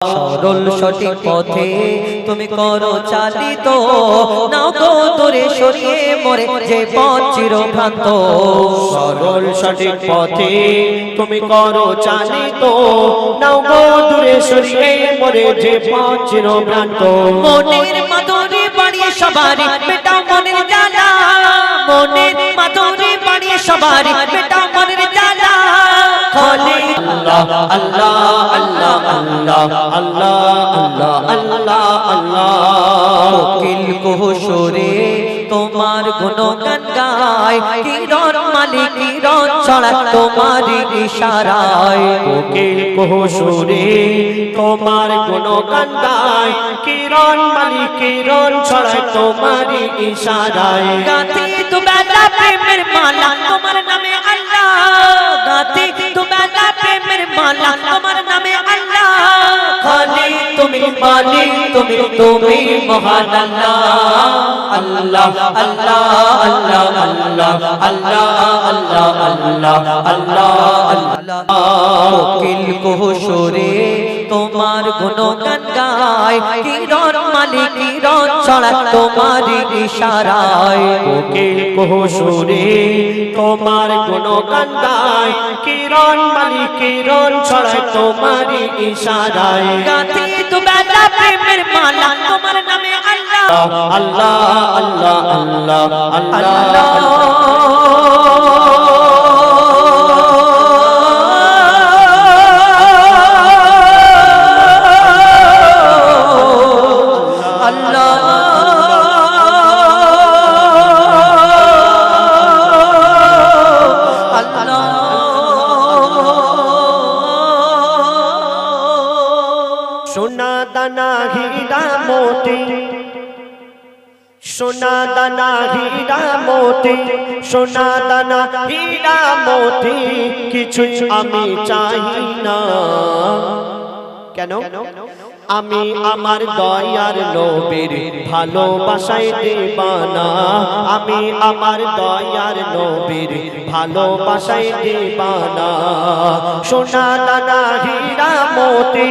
সরল সঠিক পথে তুমি করো চালিত। নাও গো দূরে সরিয়ে মরে যে পথ চিরভ্রান্ত। সরল সঠিক পথে তুমি করো চালিত। নাও গো দূরে সরিয়ে মরে যে পথ চিরভ্রান্ত। মনের মাধুরী বাড়িয়ে সবারই, বেটা মনের জ্বালা। মনের মাধুরী বাড়িয়ে সবারই, বেটা মনের জ্বালা। আল্লাহ আল্লাহ আল্লাহ আল্লাহ আল্লাহ আল্লাহ আল্লাহ। আল্লাহ কোকিল কুহুসুরে, তোমার গুণগান গায়। কিরণ মালিক, কিরণ ছড়া তোমার ইশারায়। কোকিল কোহসুরে, তোমার গুণগান গায়। কিরণ মালিক, কিরণ ছড়ায় তোমার ইশারায়। গাতে তো বেলা প্রেমের মালা, তোমার নামে আল্লাহ। গাতে তো বেলা প্রেমের মালা, তোমার নামে তুমি মালিক তুমি তুমি মহান আল্লাহ আল্লাহ আল্লাহ আল্লাহ আল্লাহ আল্লাহ আল্লাহ আল্লাহ আল্লাহ কোকিল কুহুসুরে তোমার গুণগান গায়। কিরণ মালিক কিরণ ছড়া তোমার ইশারায়। কোকিল কোহসুরে তোমার গুণগান গায়। কিরণ মালিক কিরণ ছড়ায় তোমার ইশারায়। গাতে তো বেলা প্রেমের মালা তোমার নামে আল্লাহ আল্লাহ আল্লাহ আল্লাহ। আল্লাহ। সোনা দানা হীরা মোতি। সোনা দানা হীরা মোতি, সোনা দানা হীরা মোতি কিছু আমি চাই না। কেন? আমি আমার দয়ার নবীর ভালোবাসায় দেবানা। আমি আমার দয়ার নবীর ভালোবাসায় দেবানা। সোনা দানা হীরা মোতি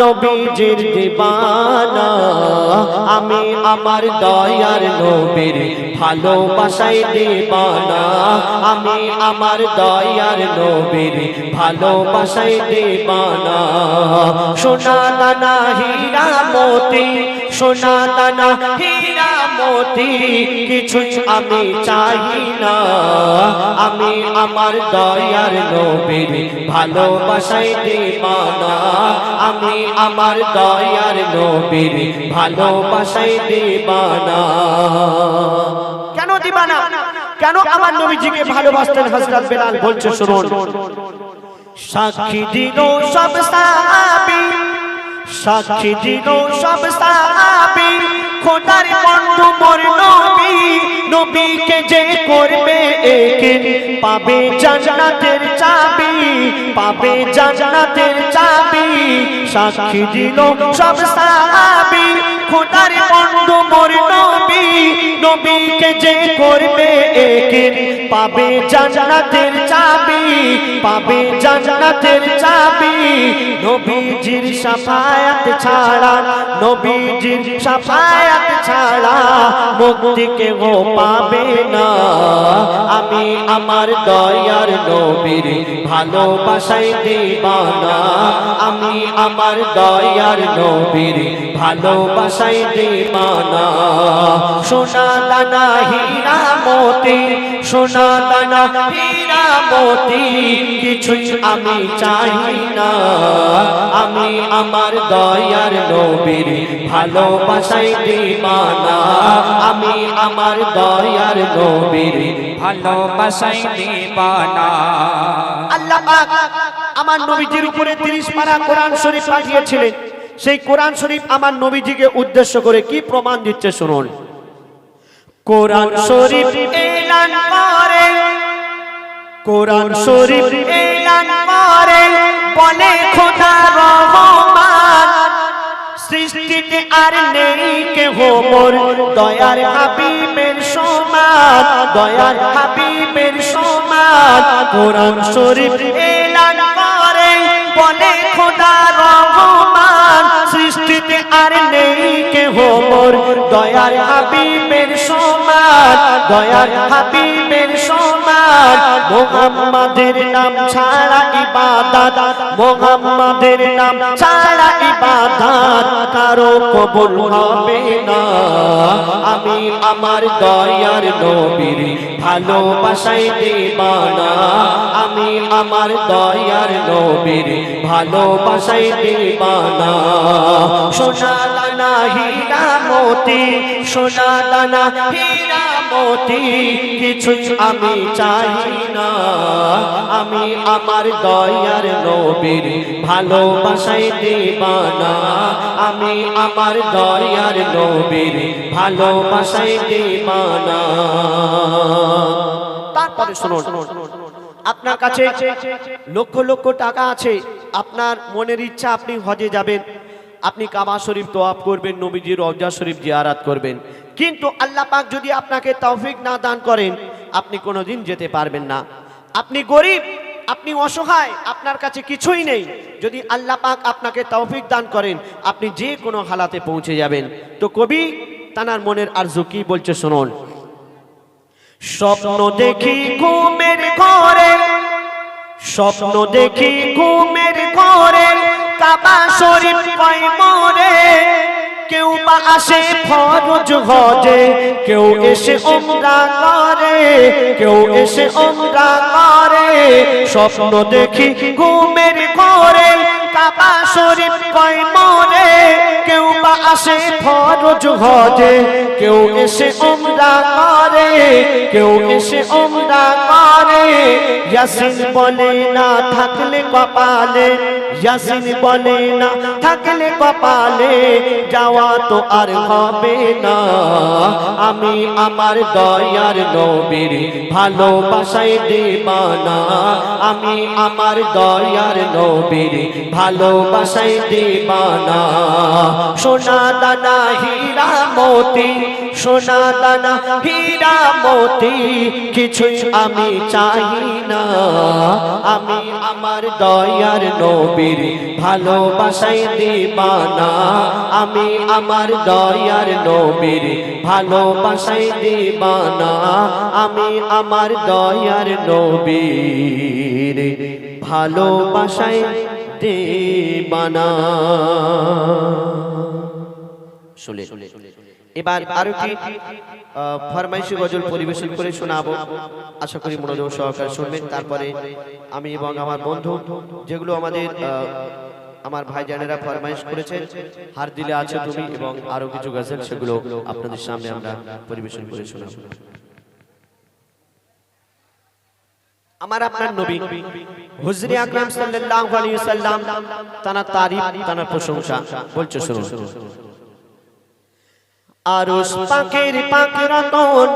নবীজির দিবানা। আমি আমার দয়ার নবীর ভালোবাসায় দেবানা। আমি আমার দয়ার নবীর ভালোবাসায় দেবানা। সোনা দানা হীরা মোতি সোনা দানা হীরা মোতি কিছু আমি চাই না। আমি আমার দয়ার নবীর ভালোবাসায় দেবানা। আমি আমার দয়ার নবীর ভালোবাসায় দেবানা। কেন দিবানা? কেন আমার নবীজিকে ভালোবাসতেন হযরত বেলাল? বলছে শুনুন। সাক্ষী দিন সব সাহাবী সাক্ষী দিন সব সাহাবী। খোদার বন্ধু মোর নবী, নবীকে যে করবে একে পাবে জান্নাতের চাবি, পাবে জান্নাতের চাবি, সাক্ষী দিল সব সাহাবী। নবীকে যে করবে একে পাবে জান্নাতের চাবি, পাবে জান্নাতের চাবি। নবীজির সাফায়াত ছাড়া, নবীজির সাফায়াত ছাড়া মুক্তি কেউ পাবে না। আমি আমার দয়ার নবীর ভালোবাসায় দেবানা। আমি আমার দয়ার নবীর ভালোবাসায় দেবানা। সোনা দানা হীরা মোতি, সোনা দানা হীরা মোতি, কিছুই আমি চাই না। আমি আমার দয়ার নবীর ভালোবাসায় দিবানা। আমি আমার দয়ার নবীর ভালোবাসাই দিবানা। আল্লাহ আমার নবীজির উপরে 30 পারা কোরআন শরীফ পাঠিয়েছিলেন। সেই কোরআন শরীফ আমার নবীজিকে উদ্দেশ্য করে কি প্রমাণ দিচ্ছে শুনুন। কোরআন শরীফ এলান করে। কোরআন শরীফ এলান করে। বলে খোদা রহমান সৃষ্টিতে আর নেই কেহ মোর। দয়ার হাবিবের সমান দয়ার হাবিবের সমান। কোরআন শরীফ এলান করে। বলে খোদা রহমান দয়ার হাবিবের সমান দয়ার হাবিবের সমান মোহাম্মদের নাম ছাড়া ইবাদত, মোহাম্মদের নাম ছাড়া ইবাদত কারও কবুল হবে না। আমি আমার দয়ার নবীর ভালোবাসাই দেবানা। আমি আমার দয়ার নবীর ভালোবাসাই দেবানা। সোনা দানা হীরা মতি সোনা দানা হীরা মতি কিছু আমি চাই না। আমি আমার দয়ার নবীর ভালোবাসাই দেবানা। আমি আমার দয়ার নবীর ভালোবাসাই দেবানা। তারপরে শুনুন, আপনার কাছে লক্ষ লক্ষ টাকা আছে। আপনার মনের ইচ্ছা আপনি হজে যাবেন। আপনি কাবা শরীফ তোয়াব করবেন, নবীজির রওজা শরীফ জিয়ারাত করবেন। কিন্তু আল্লাহ পাক যদি আপনাকে তৌফিক না দান করেন, আপনি কোনোদিন যেতে পারবেন না। আপনি গরিব, আপনি অসহায়, আপনার কাছে কিছুই নেই। যদি আল্লাহ পাক আপনাকে তৌফিক দান করেন, আপনি যে কোনো হালাতে পৌঁছে যাবেন। তো কবি তানার মনের আরজু কি বলছে শুনুন। স্বপ্ন দেখি ঘুমের ঘরে, স্বপ্ন দেখি ঘুমের ঘরে। কাবা শরীফ কয় মরে, কেউ বা আসে ফরজ হজে, কেউ এসে ওমরা করে, কেউ এসে ওমরা করে, স্বপ্ন দেখি ঘুমের ঘরে কাবা শরীফ কয়, মরে, কেউ বা আসে ফরজ হজে, কেউ এসে ওমরা করে, কেউ এসে ওমরা করে। ইয়াসিন বলে, না থাকলে কপালে। ইয়াসিন বলে, না থাকলে কপালে, যাওয়া তো আর হবে না। আমি আমার দয়ার নবীর ভালোবাসাই দেবানা। আমি আমার দয়ার নবীর ভালোবাসাই দেবানা। সোনা দানা, হীরা মতি, সোনা দানা, হীরা মতি, কিছুই আমি চাই না। আমি আমার দয়ার নবীর ভালোবাসাই দেবানা। আমি আমার দয়ার নবীর ভালোবাসাই দেবানা। আমি আমার দয়ার নবীর ভালোবাসাই দেবানা শুনে এবার আরও কি ফরমাইশি গজল পরিবেশন করে শোনাবো। আশা করি মনোযোগ সহকারে শুনবেন। তারপরে আমি এবং আমার বন্ধু, যেগুলো আমাদের আমার ভাই ভাইজানেরা ফরমাইশ করেছেন হার দিলে আছে তুমি এবং আরও কিছু গজল সেগুলো আপনাদের সামনে আমরা পরিবেশন করে শোনাবো। আমার আপনার নবী হুজরি আকরাম সাল্লাল্লাহু আলাইহি সাল্লাম তানা তারিফ তানা প্রশংসা বলছে শুনুন আরশ পাকের পাক রতন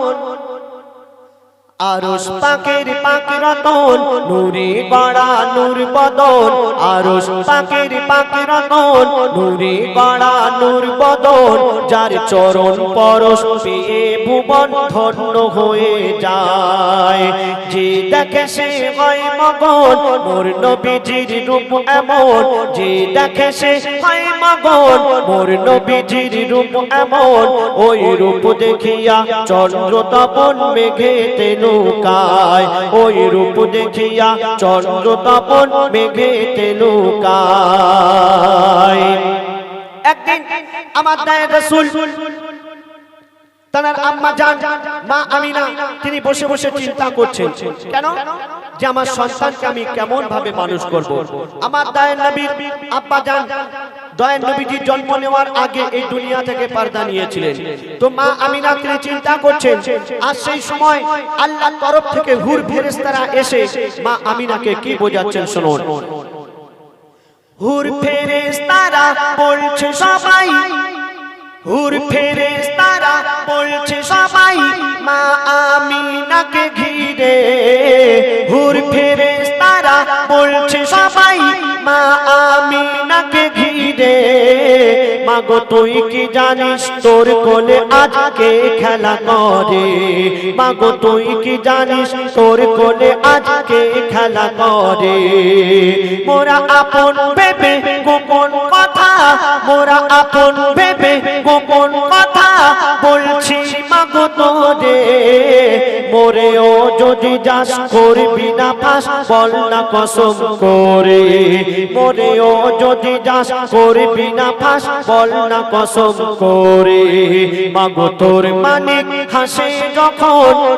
আরশ পাকের পাক রতন নূরে গড়া নূর বদন। আরশ পাকের পাক রতন নূরে গড়া নূর বদন। যার চরণ পরশ পেয়ে ভুবন ধন্য হয়ে যায়। যে দেখে সে হয় মগন মোর নবীজির রূপ এমন। যে দেখে সে হয় মগন মোর নবীজির রূপ এমন। ওই রূপ দেখিয়া চন্দ্র তপন মেঘেতে নৌকায় ওই রূপ দেখিয়া চন্দ্র তপন মেঘেতে একদিন আমার রসুল, তার আম্মা মা আমিনা, তিনি বসে বসে চিন্তা করছেন। কেন? যে আমার সন্তানকে আমি কেমন ভাবে মানুষ করব? আমার দায়ের নবীর আব্বা দয়ার নবীজির জন্ম নেওয়ার আগে এই দুনিয়া থেকে পর্দা নিয়েছিলেন। তো মা আমিনা চিন্তা করছেন আর সেই সময় আল্লাহর তরফ থেকে হুর এসে মা আমিনাকে কি বোঝাচ্ছেন শুনুন। হুর ফেরেশতারা বলছে, সবাই। হুর ফেরেশতারা বলছে, সবাই। মা আমিনাকে ঘিরে হুর ফেরে তারা বলছে, সবাই, মা আমি নাকে ঘিরে। মাগো, তুই কি জানিস তোর কোলে আজকে খেলা করে? মাগো, তুই কি জানিস তোর কোলে আজকে খেলা করে? মোরা আপন ভেবে গোপন কথা, মোরা আপন ভেবে গোপন কথা বলছি, মাগো তোরে। মোরেও যদি যাস করবি না ফাঁস, বল না কসম করে। মোরেও যদি যাস করবি না ফাঁস, বল না কসম করে। মাগো তোর মানিক হাসে যখন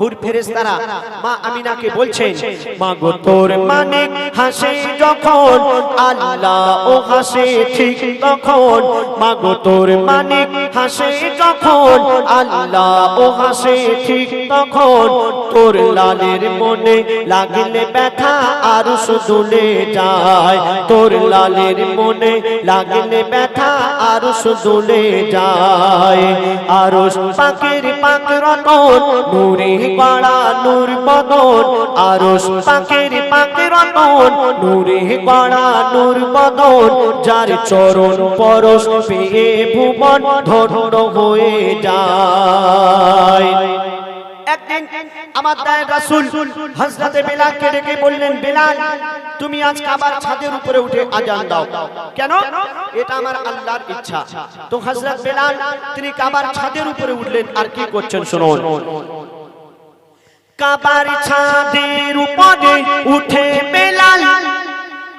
হুর ফেরেশতারা মা আমিনাকে বলছেন মা গো তোর মানিক হাসে যখন আল্লাহ ও হাসে ঠিক তখন মা গো তোর মানিক হাসে যখন আল্লাহ ও হাসে ঠিক তখন তোর লালের মনে লাগলে ব্যথা আর শুধুলে যায়। তোর লালের মনে লাগলে ব্যথা আর শুধুলে যায়। আর পাখির পাক রতন নূরে পাড়া নূর বদন আর পাখির পাক নূরে পাড়া নূর বদন, যার চরণ পরশ পেয়ে ভুবন, ধন্য হয়ে যায়। আমার ছাদের উপরে উঠে আজান দাও। কেন? এটা আমার আল্লাহর ইচ্ছা। তো হযরত বেলাল, তিনি কাবার ছাদের উপরে উঠলেন, আর কি করছেন শুনুন। কাবার ছাদের উপরে উঠে বেলাল।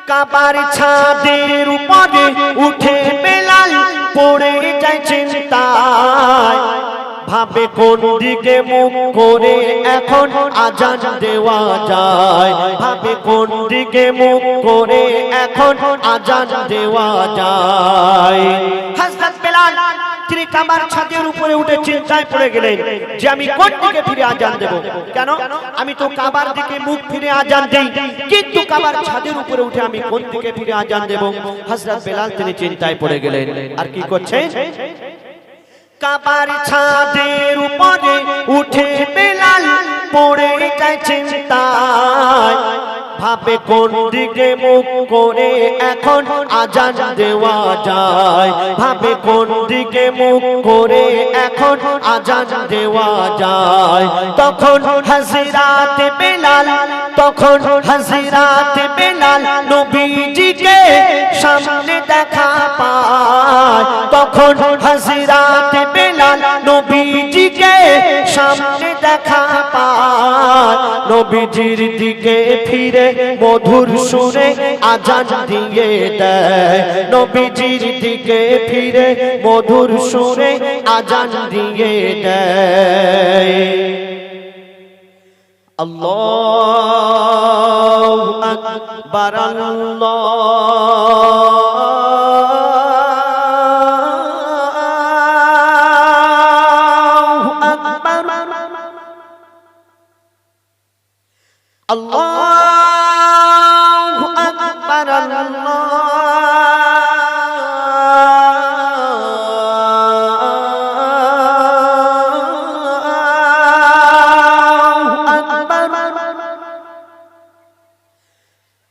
কাবার ছাদের উপরে উঠে বেলাল পড়ে যায় চিন্তায়। ভাবে কোন দিকে মুখ করে এখন আজান দেওয়া যায়। ভাবে কোন দিকে মুখ করে এখন আজান দেওয়া যায়। বেলাল তিনি কাবার ছাদের উপরে উঠে চিন্তায় পড়ে গেলেন যে আমি কোন দিকে ফিরে আজান দেব? কেন? আমি তো কাবার দিকে মুখ ফিরে আজান দেই। কিন্তু কাবার ছাদের উপরে উঠে আমি কোন দিকে ফিরে আজান দেব? হযরত বেলাল তিনি চিন্তায় পড়ে গেলেন। আর কি করছেন? কাবার ছাদের উপরে উঠে বেলাল পড়ে যায় চিন্তায়। ভাবে কোন দিকে মুখ করে এখন আজান দেওয়া যায়? ভাবে কোন দিকে মুখ করে এখন আজান দেওয়া যায়? তখন হাজিরাতে বেলাল, তখন হাজিরাতে বেলাল নবীজিকে সামনে দেখা পায়। তখন হাজিরাতে নবীজির দিকে ফিরে, মধুর সুরে আজান দিয়ে দেয়। নবীজির দিকে ফিরে, মধুর সুরে আজান দিয়ে দেয়। আল্লাহু আকবার, আল্লাহু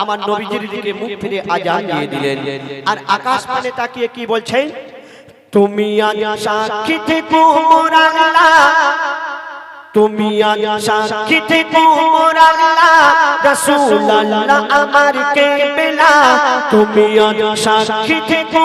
আমার নবীজির দিকে মুখ ফিরে আজান দিয়ে দিলেন। আর আকাশ পানে তাকিয়ে কি বলছেন? তুমি আজ সাক্ষী থেকো মোর আল্লাহ তুমি আজ সাক্ষী থেকো মোর আল্লাহ রাসূল আল্লাহ আমার কে বেলা তুমি আজ সাক্ষী থেকো